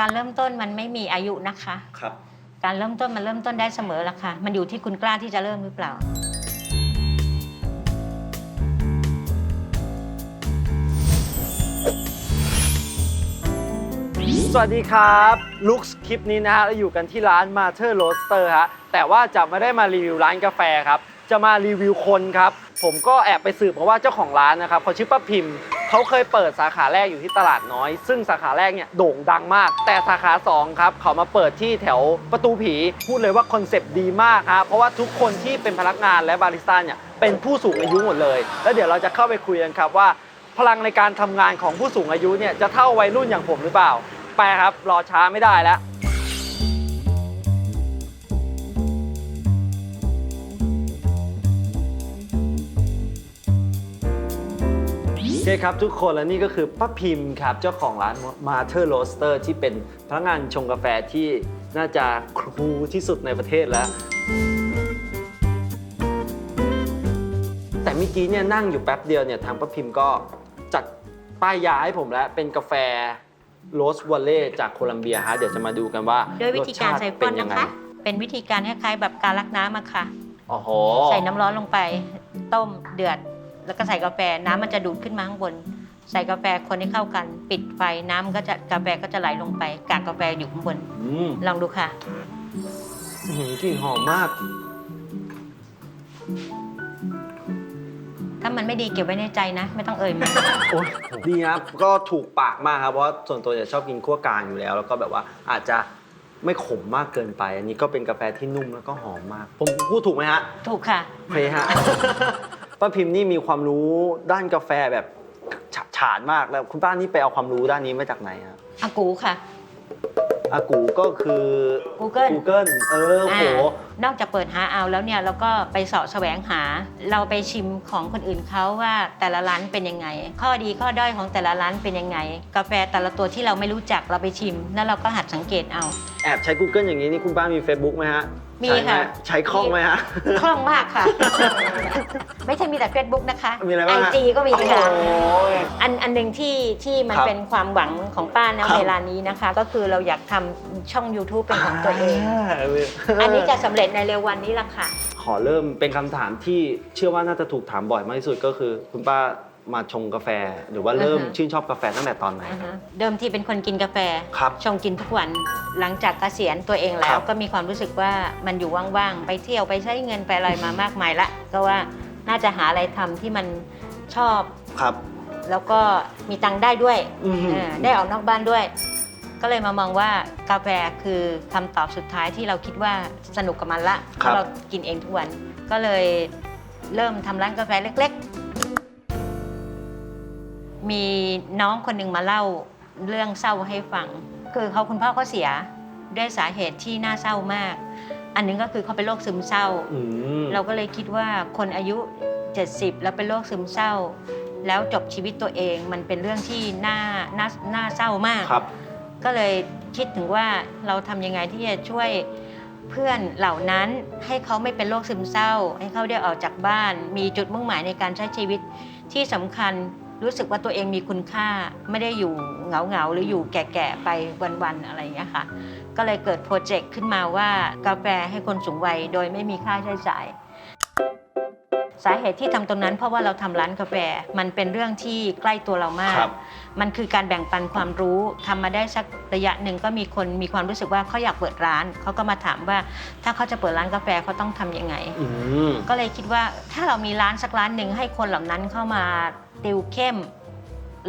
การเริ่มต้นมันไม่มีอายุนะคะ ครับ การเริ่มต้นมันเริ่มต้นได้เสมอละค่ะ มันอยู่ที่คุณกล้าที่จะเริ่มหรือเปล่า สวัสดีครับลุคคลิปนี้นะฮะเราอยู่กันที่ร้าน m a t e r Roaster ฮะแต่ว่าจะไม่ได้มารีวิวร้านกาแฟครับ จะมารีวิวคนครับ ผมก็แอบไปสืบมาว่าเจ้าของร้านนะครับเขาชื่อป้าพิมพ์เขาเคยเปิดสาขาแรกอยู่ที่ตลาดน้อย ซึ่งสาขาแรกเนี่ยโด่งดังมาก แต่สาขา2ครับเขามาเปิดที่แถวประตูผีพูดเลยว่าคอนเซปต์ดีมากฮะเพราะว่าทุกคนที่เป็นพนักงานและบาริสต้าเนี่ยเป็นผู้สูงอายุหมดเลย แล้วเดี๋ยวเราจะเข้าไปคุยกันครับว่า พลังในการทำงานของผู้สูงอายุเนี่ยจะเท่าวัยรุ่นอย่างผมหรือเปล่า ไปครับรอช้าไม่ได้แล้ว โอเคครับทุกคนและนี่ก็คือป้าพิมพ์ครับ เจ้าของร้าน m a t e r Roaster ที่เป็นพนักงานชงกาแฟที่น่าจะครูที่สุดในประเทศแล้ว แต่เมื่อกี้เนี่ยนั่งอยู่แป๊บเดียวเนี่ยทางป้าพิมพ์ก็จัดป้ายยาให้ผมแล้ว เป็นกาแฟโรสวอลเล่จากโคลัมเบียฮะเดี๋ยวจะมาดูกันว่าด้วยวิธีการใส่ฟเป็อนนยังนะไงคะ เป็นวิธีการคล้ายๆแบบการลักน้ำอะค่ะโอ้โหใส่น้ำร้อนลงไป ต้มเดือด แล้วก็ใส่กาแฟน้ำมันจะดูดขึ้นมาข้างบน ใส่กาแฟคนให้เข้ากัน ปิดไฟน้ำก็จะกาแฟก็จะไหลลงไปกากกาแฟอยู่ข้างบนอืมลองดูค่ะอื้อหือกลิ่นหอมมาก ถ้ามันไม่ดีเก็บไว้ในใจนะ ไม่ต้องเอ่ยมันโอ้ยดีครับ ก็ถูกปากมากครับ เพราะว่าส่วนตัวจะชอบกินขั้วกลางอยู่แล้ว แล้วก็แบบว่าอาจจะไม่ขมมากเกินไป อันนี้ก็เป็นกาแฟที่นุ่มแล้วก็หอมมาก ผมพูดถูกไหมฮะ ถูกค่ะโอเคฮะ ป้าพิมพ์นี่มีความรู้ด้านกาแฟแบบฉะฉานมากแล้วคุณป้านี่ไปเอาความรู้ด้านนี้มาจากไหนครับอากูค่ะ อากูก็คือ Google Google เออโหนอกจากเปิดหาเอาแล้วเนี่ยเราก็ไปเสาะแสวงหา เราไปชิมของคนอื่นเขาว่าแต่ละร้านเป็นยังไง ข้อดีข้อด้อยของแต่ละร้านเป็นยังไง กาแฟแต่ละตัวที่เราไม่รู้จักเราไปชิม แล้วเราก็หัดสังเกตเอา แอบใช้ Google อย่างนี้นี่คุณป้ามี Facebook ไหมฮะ มีใช้ไหค่ะใช้คล่องไหมฮะ คล่องมากค่ะ ไม่ใช่มีแต่ Facebook นะคะมีอะไรบ้างฮะ จีก็มีค่ะ โอ้ย อันอันหนึ่งที่ที่มันครับเป็นความหวังของป้านะครับ เวลานี้นะคะ ก็คือเราอยากทำช่อง YouTube เป็นของตัวเอง อันนี้จะสำเร็จในเร็ววันนี้ละค่ะ ขอเริ่มเป็นคำถามที่เชื่อว่าน่าจะถูกถามบ่อยมากที่สุดก็คือ คุณป้า มาชงกาแฟ หรือว่าเริ่มอือฮะ ชื่นชอบกาแฟตั้งแต่ตอนไหนอ่าครับ ฮะเดิมทีเป็นคนกินกาแฟ ครับชงกินทุกวัน หลังจากเกษียณตัวเองแล้ควรับ ก็มีความรู้สึกว่ามันอยู่ว่างๆ ไปเที่ยวไปใช้เงินไปอะไรมามากมายละ ก็ว่าน่าจะหาอะไรทำที่มันชอบ ครับ แล้วก็มีตังค์ได้ด้วยอือฮึเออได้ออกนอกบ้านด้วย ก็เลยมามองว่ากาแฟคือคำตอบสุดท้ายที่เราคิดว่าสนุกกับมันละเพครับ ราะเรากินเองทุกวัน ก็เลยเริ่มทำร้านกาแฟเล็กๆ มีน้องคนหนึ่งมาเล่าเรื่องเศร้าให้ฟัง คือเขาคุณพ่อเขาเสียด้วยสาเหตุที่น่าเศร้ามาก อันหนึงก็คือเขาเป็นโรคซึมเศร้าอืมเราก็เลยคิดว่าคนอายุ 70 แล้วเป็นโรคซึมเศร้า แล้วจบชีวิตตัวเองมันเป็นเรื่องที่น่าน่าน่าเศร้ามากครับก็เลยคิดถึงว่าเราทำยังไงที่จะช่วยเพื่อนเหล่านั้นให้เขาไม่เป็นโรคซึมเศร้า ให้เขาได้ออกจากบ้าน มีจุดมุ่งหมายในการใช้ชีวิตที่สำคัญ รู้สึกว่าตัวเองมีคุณค่าไม่ได้อยู่เหงาๆหรืออยู่แก่ๆไปวันๆอะไรอย่างเงี้ยค่ะ ก็เลยเกิดโปรเจกต์ขึ้นมาว่ากาแฟให้คนสูงวัยโดยไม่มีค่าใช้จ่าย สาเหตุที่ทำตรงนั้นเพราะว่าเราทำร้านกาแฟมันเป็นเรื่องที่ใกล้ตัวเรามากครับมันคือการแบ่งปันความรู้ทำมาได้สักระยะหนึ่งก็มีคนมีความรู้สึกว่าเขาอยากเปิดร้านเขาก็มาถามว่าถ้าเขาจะเปิดร้านกาแฟเขาต้องทำยังไงอืมก็เลยคิดว่าถ้าเรามีร้านสักร้านหนึ่งให้คนเหล่านั้นเข้ามา ติวเข้ม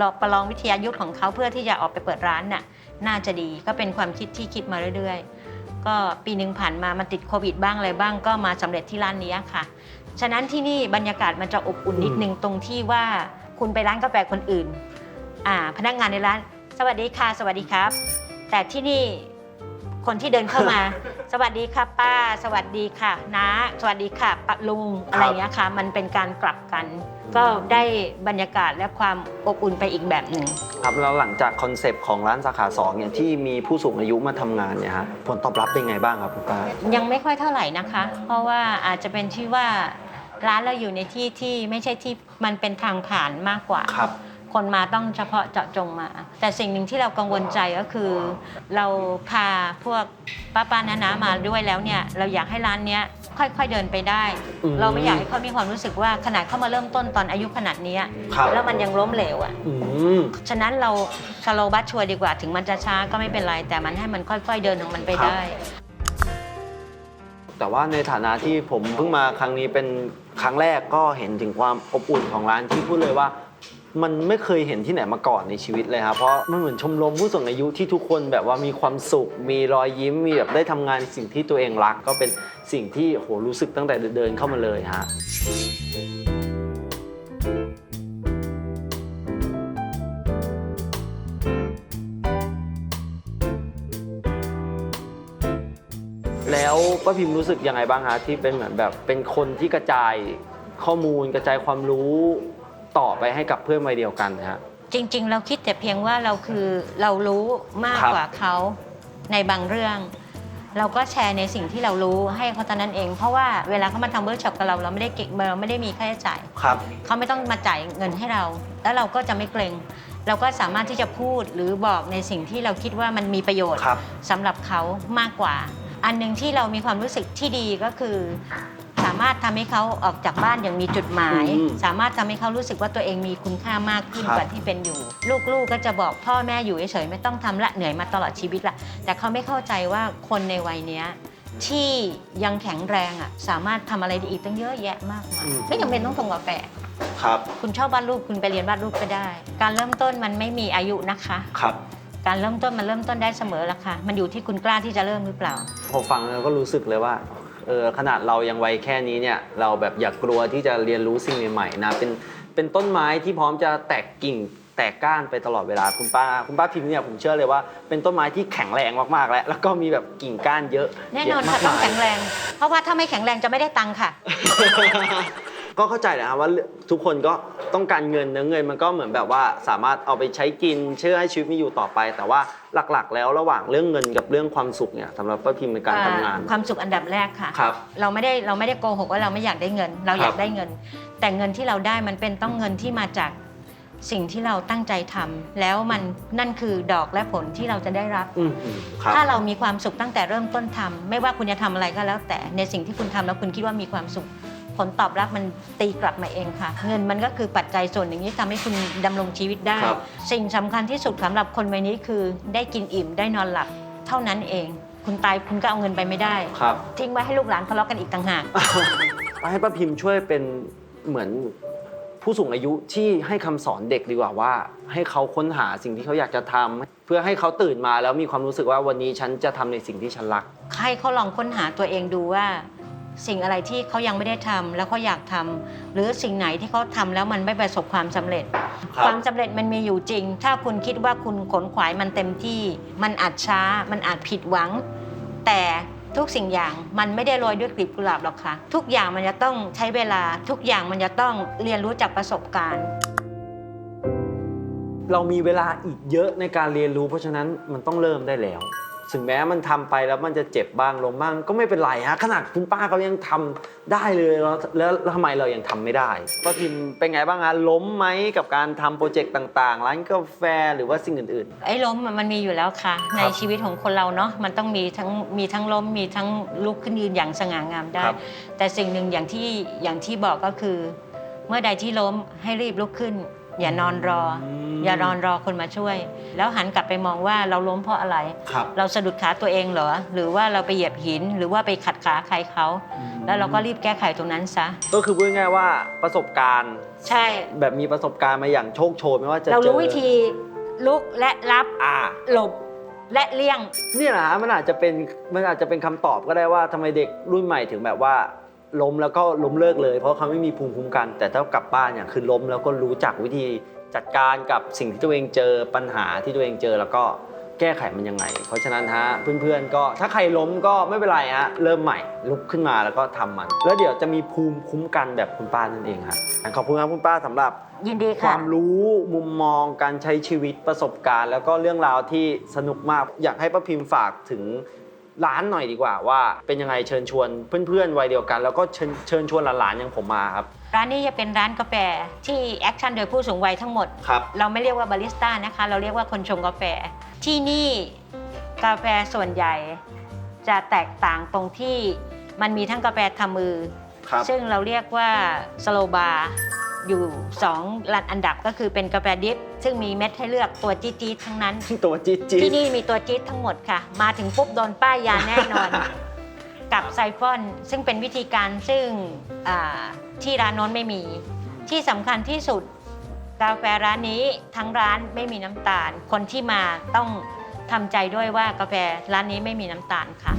ลองประลองวิทยายุทธของเขาเพื่อที่จะออกไปเปิดร้านน่ะน่าจะดีก็เป็นความคิดที่คิดมาเรื่อยๆ ก็ปีหนึ่งผ่านมามันติดโควิดบ้างอะไรบ้างก็มาสำเร็จที่ร้านนี้ค่ะ ฉะนั้นที่นี่บรรยากาศมันจะอบอุ่นนิดนึงตรงที่ว่าคุณไปร้านกาแฟคนอื่นอ่าพนักงานในร้าน สวัสดีค่ะ สวัสดีครับ แต่ที่นี่ คนที่เดินเข้ามา สวัสดีค่ะป้า สวัสดีค่ะน้าสวัสดีค่ะป้าลุงอะไรอย่างเงี้ยค่ะ มันเป็นการกลับกัน ก็ได้บรรยากาศและความอบอุ่นไปอีกแบบหนึ่ง ครับแล้วหลังจากคอนเซปต์ของร้านสาขา2เนี่ยที่มีผู้สูงอายุมาทำงานเนี่ยฮะผลตอบรับเป็นไงบ้างครับคุณป้า ยังไม่ค่อยเท่าไหร่นะคะ เพราะว่าอาจจะเป็นที่ว่าร้านเราอยู่ในที่ที่ไม่ใช่ที่มันเป็นทางผ่านมากกว่า ครับ คนมาต้องเฉพาะเจาะจงมา แต่สิ่งหนึ่งที่เรากังวลใจก็คือ เราพาพวกป้าป้าน้านามาด้วยแล้วเนี่ย เราอยากให้ร้านเนี้ยค่อยๆเดินไปได้ อืมเราไม่อยากให้เขามีความรู้สึกว่าขนาดเขามาเริ่มต้นตอนอายุขนาดเนี้ยครับ แล้วมันยังล้มเหลวอะ อืม ฉะนั้นเราสโลบัสชัวร์ดีกว่าถึงมันจะช้าก็ไม่เป็นไร แต่มันให้มันค่อย ๆเดินของมันไปครับได้ แต่ว่าในฐานะที่ผมเพิ่งมาครั้งนี้เป็นครั้งแรกก็เห็นถึงความอบอุ่นของร้านที่พูดเลยว่า มันไม่เคยเห็นที่ไหนมาก่อนในชีวิตเลยครับเพราะมันเหมือนชมรมผู้สูงอายุที่ทุกคนแบบว่ามีความสุข มีรอยยิ้มมีแบบได้ทำงานในสิ่งที่ตัวเองรัก ก็เป็นสิ่งที่โหรู้สึกตั้งแต่เดินเข้ามาเลยฮะแล้วป้าพิมรู้สึกยังไงบ้างฮะที่เป็นเหมือนแบบเป็นคนที่กระจายข้อมูลกระจายความรู้ ต่อไปให้กับเพื่อนวัยเดียวกันฮะ จริง ๆ เราคิดแต่เพียงว่าเราคือเรารู้มากครับ กว่าเขาในบางเรื่อง เราก็แชร์ในสิ่งที่เรารู้ให้เขาเท่านั้นเอง เพราะว่าเวลาเขามาทำเวิร์กช็อปกับเราเราไม่ได้เก็บเราไม่ได้มีค่าใช้จ่าย ครับ เขาไม่ต้องมาจ่ายเงินให้เรา แล้วเราก็จะไม่เกรง เราก็สามารถที่จะพูดหรือบอกในสิ่งที่เราคิดว่ามันมีประโยชน์ครับ สำหรับเขามากกว่า อันหนึ่งที่เรามีความรู้สึกที่ดีก็คือสามารถทำให้เขาออกจากบ้านอย่างมีจุดหมาย อืมสามารถทำให้เขารู้สึกว่าตัวเองมีคุณค่ามากขึ้นครับ กว่าที่เป็นอยู่ ลูกๆก็จะบอกพ่อแม่อยู่เฉยๆไม่ต้องทำละเหนื่อยมาตลอดชีวิตละแต่เขาไม่เข้าใจว่าคนในวัยเนี้ยที่ยังแข็งแรงอะสามารถทำอะไรได้อีกตั้งเยอะแยะมากมายไม่จำเป็นต้องทงกาแฟ ครับ คุณชอบวาดรูปคุณไปเรียนวาดรูปก็ได้ การเริ่มต้นมันไม่มีอายุนะคะ ครับ การเริ่มต้นมันเริ่มต้นได้เสมอละค่ะ มันอยู่ที่คุณกล้าที่จะเริ่มหรือเปล่า พอฟังแล้วก็รู้สึกเลยว่า เออขนาดเรายังวัยแค่นี้เนี่ยเราแบบอยากกลัวที่จะเรียนรู้สิ่งใหม่ๆนะเป็นเป็นต้นไม้ที่พร้อมจะแตกกิ่งแตกก้านไปตลอดเวลาคุณป้าคุณป้าพิมพ์เนี่ยผมเชื่อเลยว่าเป็นต้นไม้ที่แข็งแรงมากๆแล้วแล้วก็มีแบบกิ่งก้านเยอะแน่นอนเยค่ะมากต้องมายแข็งแรง เพราะว่าถ้าไม่แข็งแรงจะไม่ได้ตังค์ค่ะ ก็เข้าใจนะครับว่าทุกคนก็ต้องการเงินเนื้อะเงินมันก็เหมือนแบบว่าสามารถเอาไปใช้กินเชื่อให้ชีวิตมีอยู่ต่อไป แต่ว่าหลักๆ แล้วระหว่างเรื่องเงินกับเรื่องความสุขเนี่ยสำหรับป้าพิมพ์ในการทำงาน ความสุขอันดับแรกค่ะ ครับ เราไม่ได้เราไม่ได้โกหกว่าเราไม่อยากได้เงิน เราอยาครักบ ได้เงิน แต่เงินที่เราได้มันเป็นต้องเงินที่มาจากสิ่งที่เราตั้งใจทำแล้วมันนั่นคือดอกและผลที่เราจะได้รับ อืมอืมครับ ถ้าเรามีความสุขตั้งแต่เริ่มต้นทำไม่ว่าคุณจะทำอะไรก็แล้วแต่ในสิ่งที่คุณทำแล้วคุณคิดว่ามีความสุข ผลตอบรับมันตีกลับมาเองค่ะ เงินมันก็คือปัจจัยส่วนหนึ่งที่ทำให้คุณดำรงชีวิตได้ ครับ สิ่งสำคัญที่สุดสำหรับคนวัยนี้คือ ได้กินอิ่มได้นอนหลับเท่านั้นเอง คุณตายคุณก็เอาเงินไปไม่ได้ ครับ ทิ้งไว้ให้ลูกหลานทะเลาะกันอีกต่างหาก ให้ป้าพิมพ์ช่วยเป็นเหมือนผู้สูงอายุที่ให้คำสอนเด็กดีกว่าว่า ให้เขาค้นหาสิ่งที่เขาอยากจะทำเพื่อให้เขาตื่นมาแล้วมีความรู้สึกว่าวันนี้ฉันจะทำในสิ่งที่ฉันรัก ให้เขาลองค้นหาตัวเองดูว่า สิ่งอะไรที่เขายังไม่ได้ทำแล้วเขาอยากทำหรือสิ่งไหนที่เขาทำแล้วมันไม่ประสบความสำเร็จครับความสำเร็จมันมีอยู่จริง ถ้าคุณคิดว่าคุณขนขวายมันเต็มที่ มันอาจช้า มันอาจผิดหวัง แต่ทุกสิ่งอย่างมันไม่ได้โรยด้วยกลีบกุหลาบหรอกค่ะ ทุกอย่างมันจะต้องใช้เวลา ทุกอย่างมันจะต้องเรียนรู้จากประสบการณ์ เรามีเวลาอีกเยอะในการเรียนรู้ เพราะฉะนั้นมันต้องเริ่มได้แล้ว ถึงแม้มันทำไปแล้วมันจะเจ็บบ้างลงบ้างก็ไม่เป็นไรฮะขนาดคุณป้าเขายังทำได้เลยแล้วแล้วแล้วทำไมเรายังทำไม่ได้ป้าพิมพ์เป็นไงบ้างฮะล้มไหมกับการทำโปรเจกต์ต่างๆ ร้านกาแฟหรือว่าสิ่งอื่นไอ้ล้มอะมันมีอยู่แล้วค่ะ ในชีวิตของคนเราเนาะมันต้องมีทั้งมีทั้งล้มมีทั้งลุกขึ้นยืนอย่างสง่างามได้ครับแต่สิ่งหนึ่งอย่างที่อย่างที่บอกก็คือ เมื่อใดที่ล้มให้รีบลุกขึ้น อย่านอนรออมอย่านอนรอคนมาช่วย แล้วหันกลับไปมองว่าเราล้มเพราะอะไรๆครับเราสะดุดขาตัวเองเหรอ หรือว่าเราไปเหยียบหิน หรือว่าไปขัดขาใครเขา แล้วเราก็รีบแก้ไขตรงนั้นซะ ก็คือพูดง่ายๆว่าประสบการณ์ ใช่ แบบมีประสบการณ์มาอย่างโชคโชนไม่ว่าจะเราเจรู้อวิธีลุกและรับอ่าหลบและเลี่ยงเนี่ยนะฮะมันอาจจะเป็นมันอาจจะเป็นคำตอบก็ได้ว่าทำไมเด็กรุ่นใหม่ถึงแบบว่า ล้มแล้วก็ล้มเลิกเลย เพราะเขาไม่มีภูมิคุ้มกัน แต่ถ้ากลับบ้านเนี่ยคือล้มแล้วก็รู้จักวิธีจัดการกับสิ่งที่ตัวเองเจอปัญหาที่ตัวเองเจอแล้วก็แก้ไขมันยังไง เพราะฉะนั้นฮะเพื่อนๆก็ถ้าใครล้มก็ไม่เป็นไรฮะเริ่มใหม่ลุกขึ้นมาแล้วก็ทำมัน แล้วเดี๋ยวจะมีภูมิคุ้มกันแบบคุณป้านั่นเองฮะขอบคุณครับคุณป้าสำหรับยินดีคค่ะวามรู้มุมมองการใช้ชีวิตประสบการณ์ แล้วก็เรื่องราวที่สนุกมากอยากให้ป้าพิมพ์ฝากถึง ร้านหน่อยดีกว่าว่าเป็นยังไงเชิญชวนเพื่อนๆวัยเดียวกัน แล้วก็เชิญเชิญชวนหลานๆอย่างผมมาครับ ร้านนี้จะเป็นร้านกาแฟที่แอคชั่นโดยผู้สูงวัยทั้งหมด ครับ เราไม่เรียกว่าบาริสต้านะคะ เราเรียกว่าคนชงกาแฟ ที่นี่กาแฟส่วนใหญ่ จะแตกต่างตรงที่มันมีทั้งกาแฟทำมือ ครับ ซึ่งเราเรียกว่าสโลบาร์ อยู่2ลันอันดับก็คือเป็นกาแฟดิฟ ซึ่งมีเม็ดให้เลือกตัวจี๊ดๆทั้งนั้น ตัวจี๊ดจี๊ดที่นี่มีตัวจี๊ดทั้งหมดค่ะ มาถึงปุ๊บโดนป้ายยาแน่นอน กับไซฟอน ซึ่งเป็นวิธีการซึ่งอ่าที่ร้านโน้นไม่มี ที่สำคัญที่สุด กาแฟร้านนี้ทั้งร้านไม่มีน้ำตาล คนที่มาต้องทำใจด้วยว่ากาแฟร้านนี้ไม่มีน้ำตาลค่ะ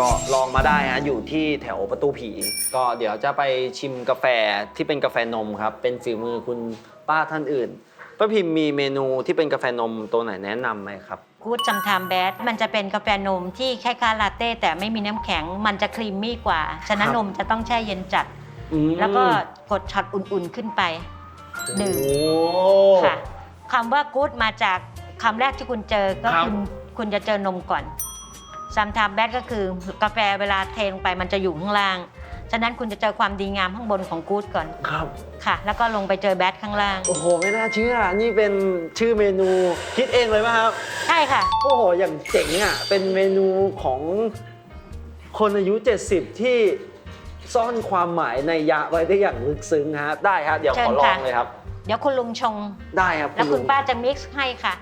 ก็ลองมาได้ฮะอยู่ที่แถวประตูผี ก็เดี๋ยวจะไปชิมกาแฟที่เป็นกาแฟนมครับ เป็นฝีมือคุณป้าท่านอื่นป้าพิมพ์มีเมนูที่เป็นกาแฟนมตัวไหนแนะนำไหมครับ กูดซัมทามแบดมันจะเป็นกาแฟนมที่คล้ายๆลาเต้แต่ไม่มีน้ำแข็ง มันจะครีมมี่กว่า ฉะนั้นครับ นมจะต้องแช่เย็นจัด อืมแล้วก็กดช็อตอุ่นๆขึ้นไป ดื่ม โอ้ ค่ะคำว่ากู๊ดมาจากคำแรกที่คุณเจอก็ครับคุณคุณจะเจอนมก่อน ซัมทามแบดก็คือกาแฟเวลาเทลงไปมันจะอยู่ข้างล่าง ฉะนั้นคุณจะเจอความดีงามข้างบนของกู๊ดก่อนครับ ค่ะ แล้วก็ลงไปเจอแบดข้างล่าง โอ้โห ไม่น่าเชื่อ นี่เป็นชื่อเมนูคิดเองเลยไหมครับ ใช่ค่ะ โอ้โห อย่างเจ๋งอะ เป็นเมนูของคนอายุ 70 ที่ซ่อนความหมายในยะไว้ได้อย่างลึกซึ้งฮะ ได้ครับ เดี๋ยวเชิขอญลอค่ะงเลยครับ เดี๋ยวคุณลุงชง ได้ครับแล้วคุณป้าจะมิกซ์ให้ค่ะ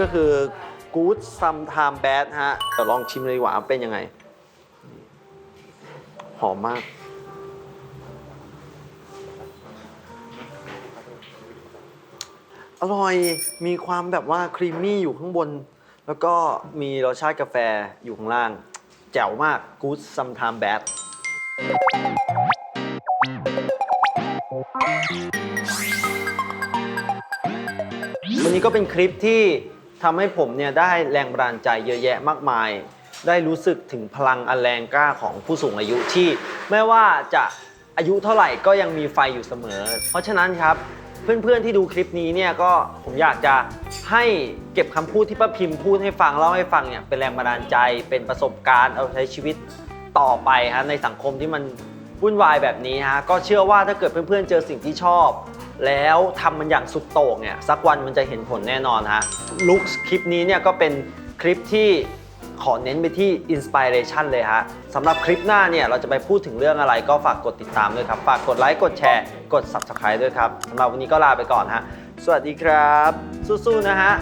ก็คือ good sometime bad ฮะแต่ลองชิมเลยดีกว่าเป็นยังไง หอมมาก อร่อยมีความแบบว่าครีมมี่อยู่ข้างบน แล้วก็มีรสชาติกาแฟอยู่ข้างล่าง แจ๋วมาก good sometime bad วันนี้ก็เป็นคลิปที่ ทำให้ผมเนี่ยได้แรงบันดาลใจเยอะแยะมากมาย ได้รู้สึกถึงพลังอันแรงกล้าของผู้สูงอายุที่ ไม่ว่าจะอายุเท่าไหร่ก็ยังมีไฟอยู่เสมอ เพราะฉะนั้นครับเพื่อนๆที่ดูคลิปนี้เนี่ยก็ผมอยากจะให้เก็บคำพูดที่ป้าพิมพ์พูดให้ฟังเล่าให้ฟังเนี่ยเป็นแรงบันดาลใจเป็นประสบการณ์เอาใช้ชีวิตต่อไปฮะในสังคมที่มันวุ่นวายแบบนี้ฮะก็เชื่อว่าถ้าเกิดเพื่อนๆเจอสิ่งที่ชอบ แล้วทำมันอย่างสุดโต่งเนี่ยสักวันมันจะเห็นผลแน่นอนฮะลุคคลิปนี้เนี่ยก็เป็นคลิปที่ขอเน้นไปที่อินสปิเรชันเลยฮะสำหรับคลิปหน้าเนี่ยเราจะไปพูดถึงเรื่องอะไรก็ฝากกดติดตามด้วยครับ ฝากกดไลค์กดแชร์กด Subscribe ด้วยครับสำหรับวันนี้ก็ลาไปก่อนฮะสวัสดีครับ สู้ๆนะฮะ